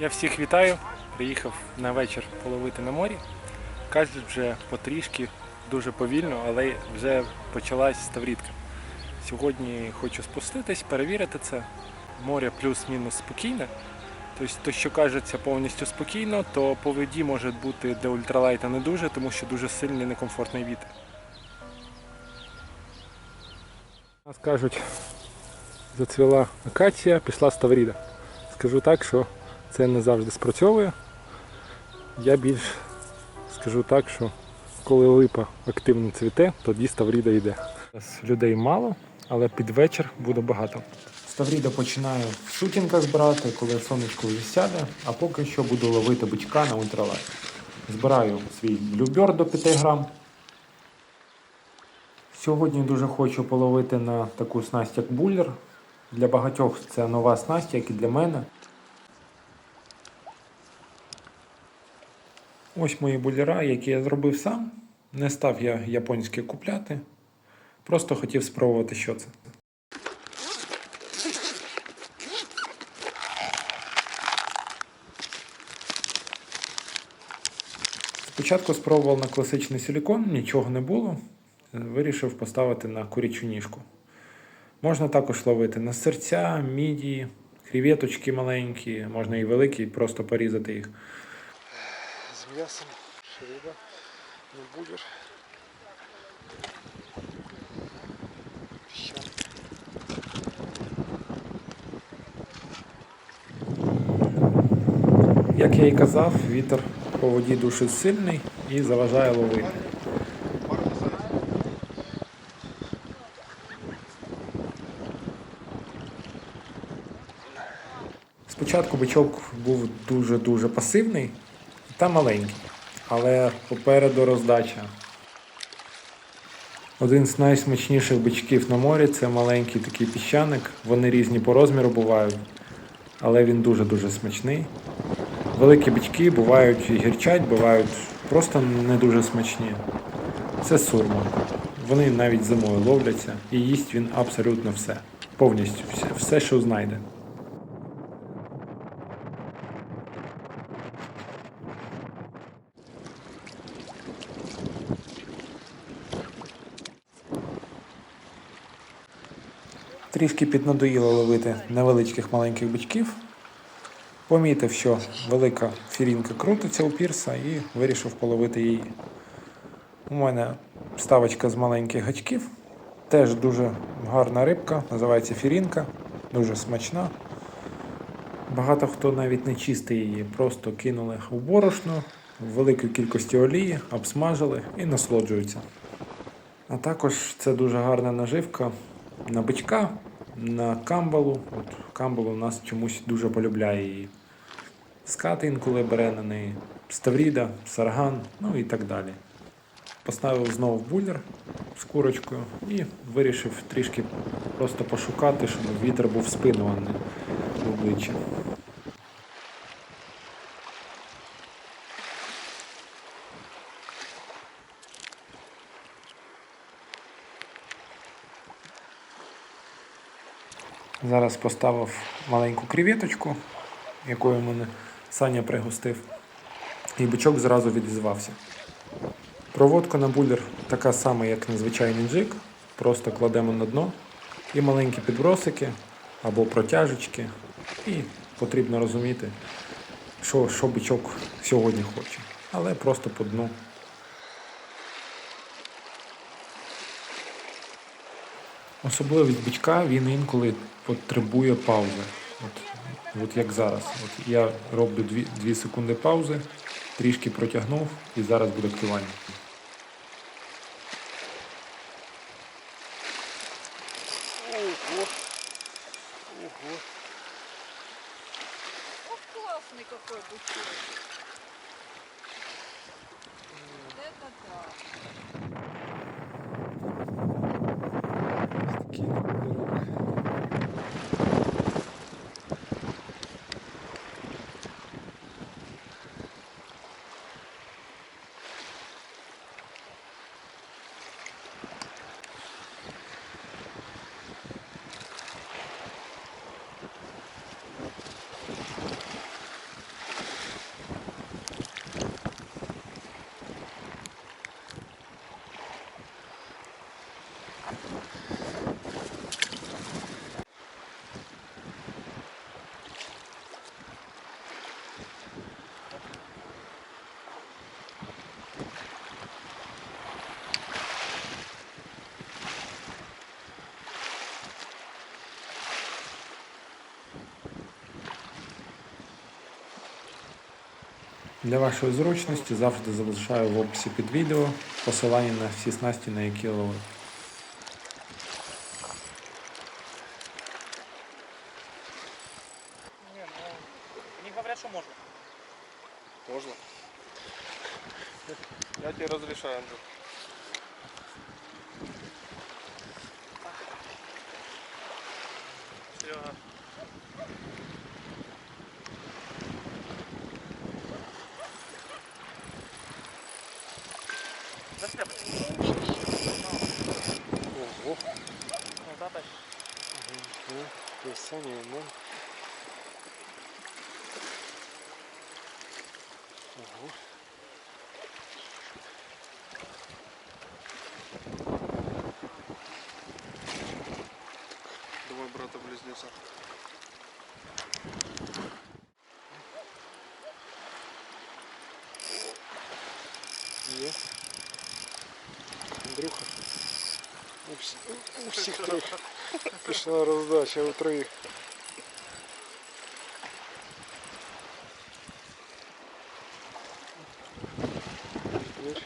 Я всіх вітаю. Приїхав на вечір половити на морі. Кажуть, вже потрішки, дуже повільно, але вже почалась ставрідка. Сьогодні хочу спуститись, перевірити це. Море плюс-мінус спокійне. Тобто, то, що кажеться повністю спокійно, то по воді може бути для ультралайта не дуже, тому що дуже сильний некомфортний вітер. Нас кажуть, зацвіла акація, пішла ставріда. Скажу так, що це не завжди спрацьовує. Я більш скажу так, що коли липа активно цвіте, тоді ставріда йде. Зараз людей мало, але під вечір буде багато. Ставріда починаю в сутінках збирати, коли сонечко вже сяде, а поки що буду ловити бичка на ультралайт. Збираю свій блюбер до 5 грам. Сьогодні дуже хочу половити на таку снасть, як буллер. Для багатьох це нова снасть, як і для мене. Ось мої буллера, які я зробив сам. Не став я японські купляти. Просто хотів спробувати, що це. Спочатку спробував на класичний силікон, нічого не було. Вирішив поставити на курячу ніжку. Можна також ловити на серця, мідії, креветочки маленькі, можна і великі, просто порізати їх. М'ясом, ширида, не будеш. Як я і казав, вітер по воді душить сильний і заважає ловити. Спочатку бичок був дуже-дуже пасивний та маленький, але попереду роздача. Один з найсмачніших бичків на морі це маленький такий піщаник. Вони різні по розміру бувають, але він дуже-дуже смачний. Великі бички бувають і гірчать, бувають просто не дуже смачні. Це сурма. Вони навіть зимою ловляться і їсть він абсолютно все. Повністю все, все що знайде. Трішки піднадоїло ловити невеличких маленьких бичків. Помітив, що велика фірінка крутиться у пірса і вирішив половити її. У мене ставочка з маленьких гачків. Теж дуже гарна рибка, називається фірінка, дуже смачна. Багато хто навіть не чистить її, просто кинули у борошно в великій кількості олії, обсмажили і насолоджуються. А також це дуже гарна наживка на бичка, на камбалу. От камбал у нас чомусь дуже полюбляє її. Скат інколи бере на неї, ставріда, сарган, ну і так далі. Поставив знову буллер з курочкою і вирішив трішки просто пошукати, щоб вітер був в спину, в обличчя. Зараз поставив маленьку креветочку, якою мене Саня пригостив, і бичок зразу відізвався. Проводка на буллер така сама, як на звичайний джик. Просто кладемо на дно і маленькі підбросики або протяжечки. І потрібно розуміти, що, що бичок сьогодні хоче. Але просто по дну. Особливість бичка він інколи потребує паузи. От, от як зараз. От я роблю 2, 2 секунди паузи, трішки протягнув і зараз буде клювання. Ого. Ого. Ох, классный какой бычок. Для вашої зручності завжди залишаю в описі під відео посилання на всі снасті, на які ловив. Не, ну, не говорят, что можно. Можно? Я тебе разрешаю, Андрю. Серега. Застряпай. Ого. Ну, затай. Угу. писание, ну. у- у всіх трьох пішла роздача у троїх. Вір.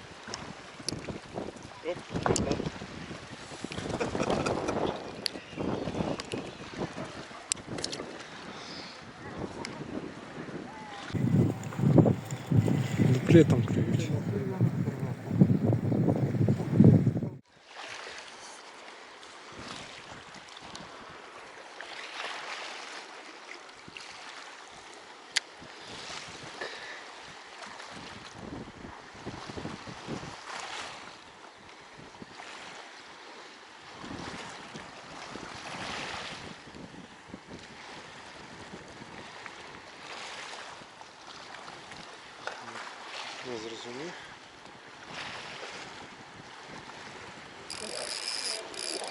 Зрозумів.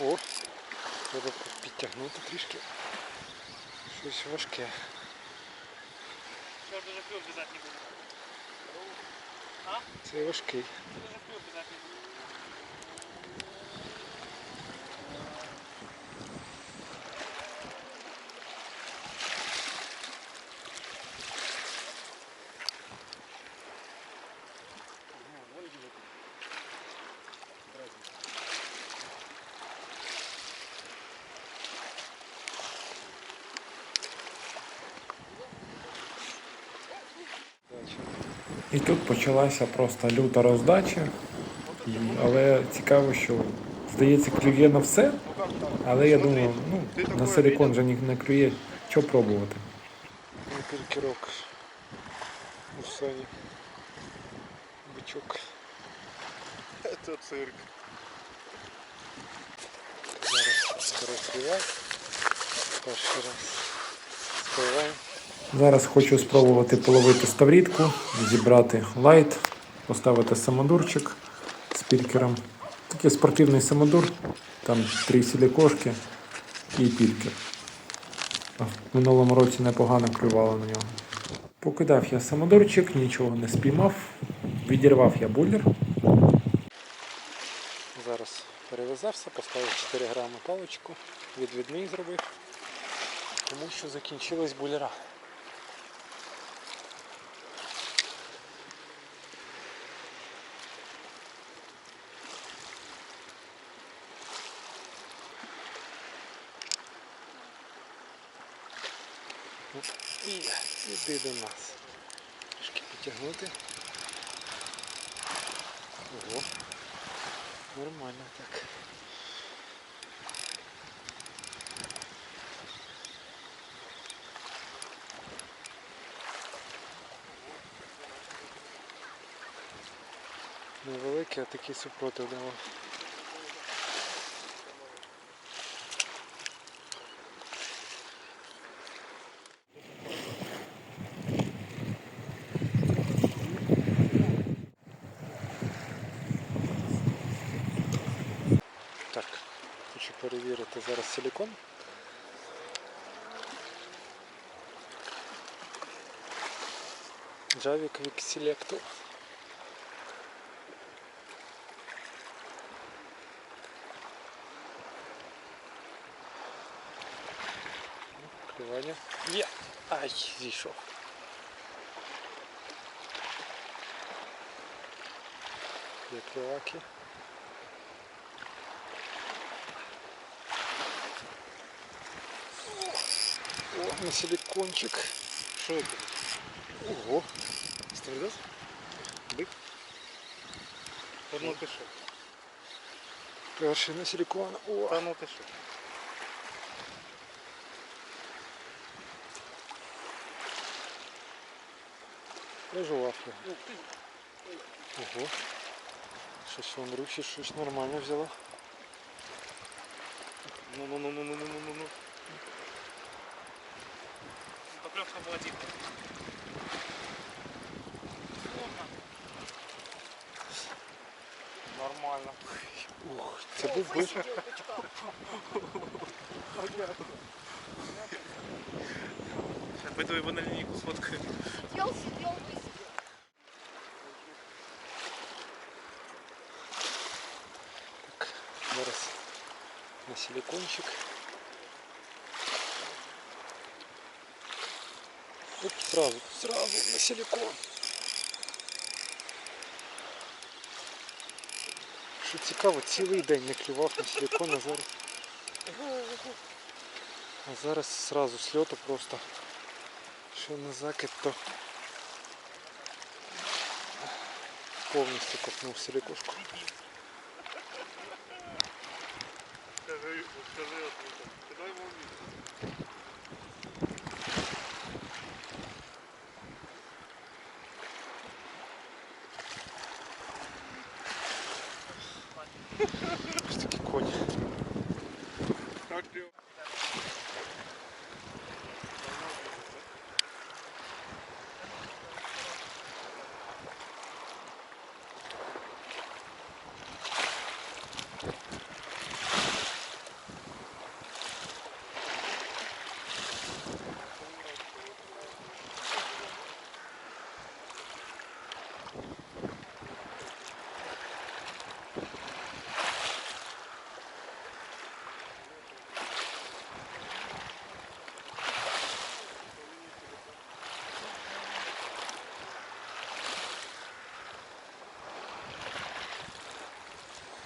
Ого, треба підтягнути трішки. Щось важке. Що дуже клюв вязать не буде. Це важкий. Дуже клюв вязать не буду. І тут почалася просто люта роздача. І, але цікаво, що здається, клює на все. Але я думаю, ну, на силикон же не клює, що пробувати. Перекерок у Сані. Бичок. Это цирк. Зараз розкривай. Перший раз. Спливаємо. Зараз хочу спробувати половити ставрідку, зібрати лайт, поставити самодурчик з пількером. Такий спортивний самодур, там три сілікошки і пількер. В минулому році непогано клювало на нього. Покидав я самодурчик, нічого не спіймав. Відірвав я буллер. Зараз перев'язався, поставив 4 грами паличку, відвідний зробив, тому що закінчилась буляра. Ну, І іди до нас. Трішки підтягнути. Ого. Нормально так. Невеликий, а такий супротив давав. перевірити зараз силікон. Javi Quick Selector. Клювання. Є! Ай, зійшов. Є клюваки. На силикончик. Що це? Ого. Стрілець? Бик? Та ну ти що? Перший на силикон. О, Та ну ти що? Тоже вафля. Ого. Щось у Андрюхи щось нормально взяла. Ну дикая. Плотно. Нормально. Ух, це був би. Я пойду его на линейку сфоткаю. Сидел, сидел, высидел. Зараз на силикончик. Сразу, сразу на силикон. Що цікаво, цілий день не клював на силикон, а зараз. А зараз сразу з льоту просто. Що на закид, то повністю копнув силикошку. Скажи, скажи. Кидай йому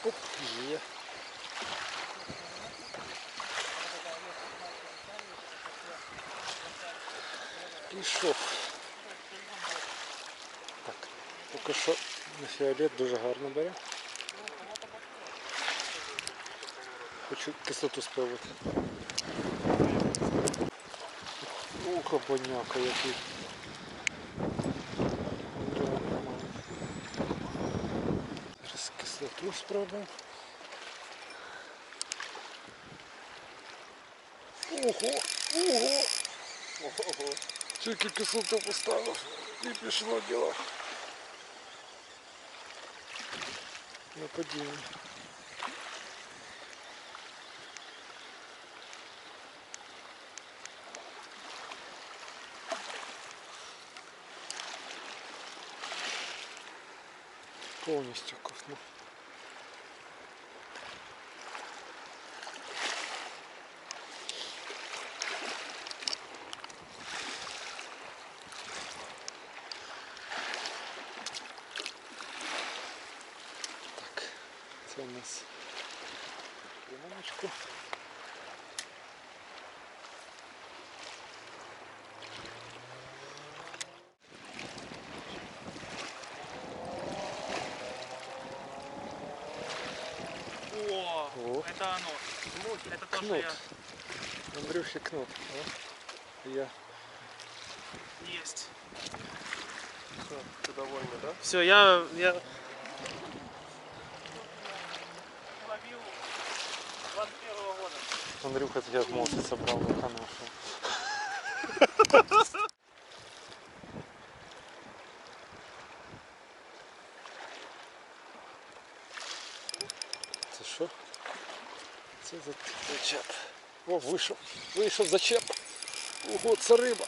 Оп. Пішов. Так, поки що на фіолет дуже гарно бере. Хочу кислоту спробувати. Ух, обоняка який. Зараз кислоту спробуємо. Ого! Ого! Ого! Тільки кислоту поставив і пішло діло. На падіння. Повністю ковтнув. У нас лимоночку. О, О. это оно. Это то, что Кнут. я... Андрюші кнут. а? Я Есть. Все, ти довольний, так? Все, я, я 21 года. Андрюха я з молоти собрав лоха нашого. Це що? Це за зачеп. О, вийшов. Вийшов зачеп. Ого, це риба.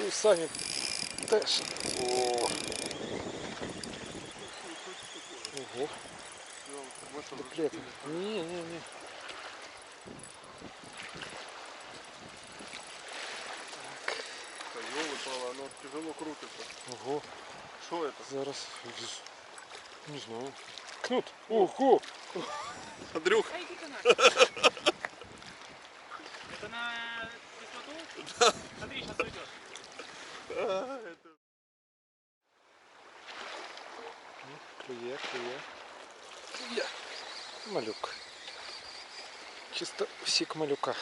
І в самі теж. О. Дуплет. Ні, ні, ні. Та йоли, пала, воно тяжело крутиться. Ого. Що це? Зараз. Не знаю. Кнут. Ого! Андрюх, Да иди ты нафиг. Это на кислоту? Смотри, сейчас уйдет. Малюк. Чисто сік малюка.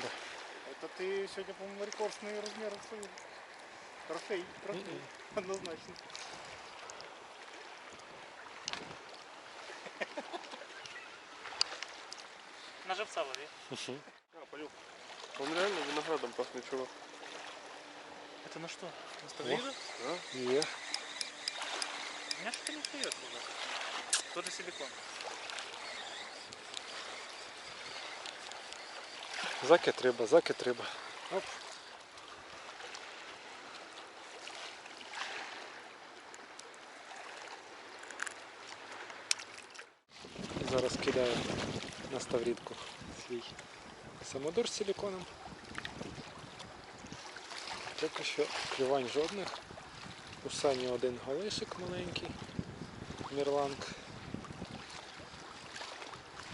Да. Это ты сегодня, по-моему, рекордный размер свой. Трофей, трофей. Однозначно. Живца лови. А, понял. Он реально виноградом пахнет, чувак. Это на что? На ставриду? Є. У меня что-то не клюется уже. Тот же силикон. Закид риба, закид риба. Оп. Зараз кидаю на ставрідку свій самодур з силиконом. Поки що клювань жодних. У сані один галишик маленький, мірланг.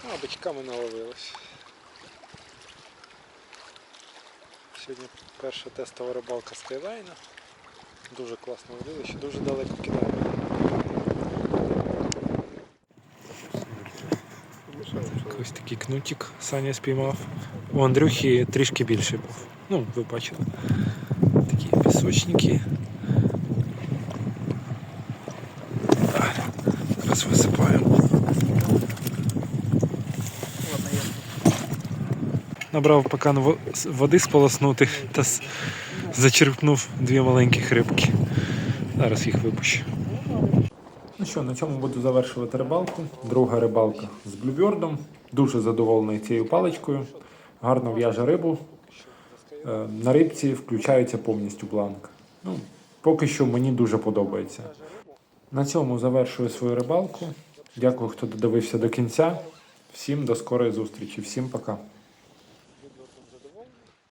А бичками наловилось. Сьогодні перша тестова рибалка з Кайлайна. Дуже класно водилище, дуже далеко кидає. Ось такий кнутик Саня спіймав. У Андрюхи трішки більше був. Ну, ви бачили. Такі пісочники. Зараз висипаємо. Набрав з- води сполоснути та зачерпнув дві маленьких рибки. Зараз їх випущу. Ну що, на цьому буду завершувати рибалку. Друга рибалка з блюбьордом. Дуже задоволений цією паличкою. Гарно в'яже рибу. Е, На рибці включається повністю бланк. Ну, поки що мені дуже подобається. На цьому завершую свою рибалку. Дякую, хто додивився до кінця. Всім до скорої зустрічі. Всім пока.